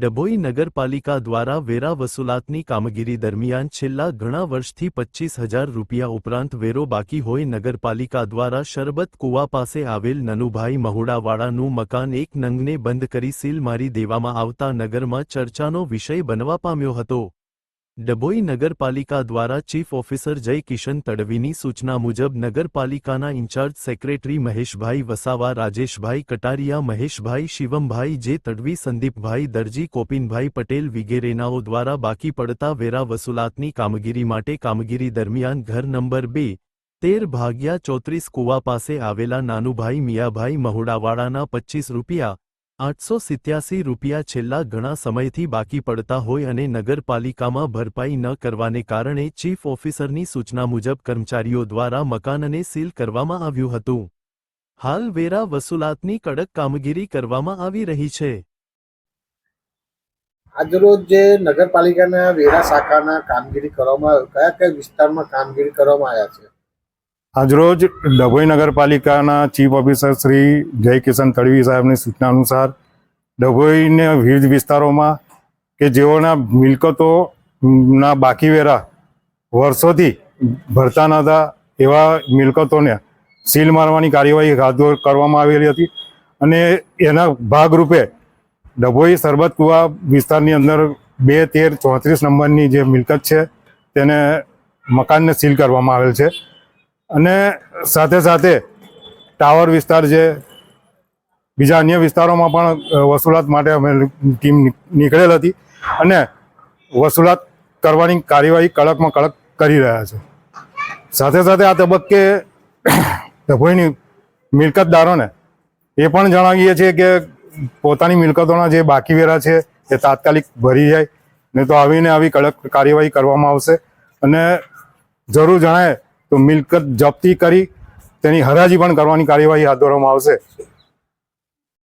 ડભોઈ નગરપાલિકા દ્વારા વેરા વસૂલાતની કામગીરી દરમિયાન છેલ્લા ઘણા વર્ષથી પચ્ચીસ હજાર રૂપિયા ઉપરાંત વેરો બાકી હોય નગરપાલિકા દ્વારા શરબત કુવા પાસે આવેલ નનુભાઈ મહુડાવાળાનું મકાન એક નંગને બંધ કરી સીલ મારી દેવામાં આવતા નગરમાં ચર્ચાનો વિષય બનવા પામ્યો હતો. ડભોઈ નગરપાલિકા દ્વારા ચીફ ઓફિસર જય કિશન તડવીની સૂચના મુજબ નગરપાલિકાના ઇન્ચાર્જ સેક્રેટરી મહેશભાઈ વસાવા, રાજેશભાઈ કટારિયા, મહેશભાઈ શિવમભાઈ, જે તડવી સંદીપભાઈ દરજી, કોપિનભાઈ પટેલ વિગેરેનાઓ દ્વારા બાકી પડતા વેરા વસૂલાતની કામગીરી માટે કામગીરી દરમિયાન ઘર નંબર બે, તેર ભાગ્યા ચોત્રીસ કુવા પાસે આવેલા નાનુભાઈ મિયાભાઈ મહુડાવાળાના પચ્ચીસ રૂપિયા આઠસો સિત્યાસી રૂપિયા છેલ્લા ઘણા સમયથી બાકી પડતા હોય અને નગરપાલિકામાં ભરપાઈ ન કરવાને કારણે ચીફ ઓફિસરની સૂચના મુજબ કર્મચારીઓ દ્વારા મકાનને સીલ કરવામાં આવ્યું હતું. હાલ વેરા વસૂલાતની કડક કામગીરી કરવામાં આવી રહી છે. આજરોજ જે નગરપાલિકાના વેરા શાખાના કામગીરી કરવામાં કયા કયા વિસ્તારમાં કામગીરી કરવામાં આવ્યા છે? આજરોજ ડભોઈ નગરપાલિકાના ચીફ ઓફિસર શ્રી જય કિશન તડવી સાહેબની સૂચના અનુસાર ડભોઈને વિવિધ વિસ્તારોમાં કે જેઓના મિલકતોના બાકી વેરા વર્ષોથી ભરતા નહોતા એવા મિલકતોને સીલ મારવાની કાર્યવાહી હાથ કરવામાં આવેલી હતી અને એના ભાગરૂપે ડભોઈ સરબત કુવા વિસ્તારની અંદર બે તેર ચોત્રીસ નંબરની જે મિલકત છે તેને મકાનને સીલ કરવામાં આવેલ છે. અને સાથે સાથે ટાવર વિસ્તાર છે. બીજા અન્ય વિસ્તારોમાં પણ વસૂલાત માટે અમે ટીમ નીકળેલ હતી અને વસૂલાત કરવાની કાર્યવાહી કડકમાં કડક કરી રહ્યા છે. સાથે સાથે આ તબક્કે ડભોઈની મિલકતદારોને એ પણ જણાવીએ છીએ કે પોતાની મિલકતોના જે બાકી વેરા છે એ તાત્કાલિક ભરી જાય, નહીં તો આવીને આવી કડક કાર્યવાહી કરવામાં આવશે. અને જરૂર જણાય તો મિલકત જપ્તી કરી તેની હરાજી પણ કરવાની કાર્યવાહી હાથ ધરવામાં આવશે.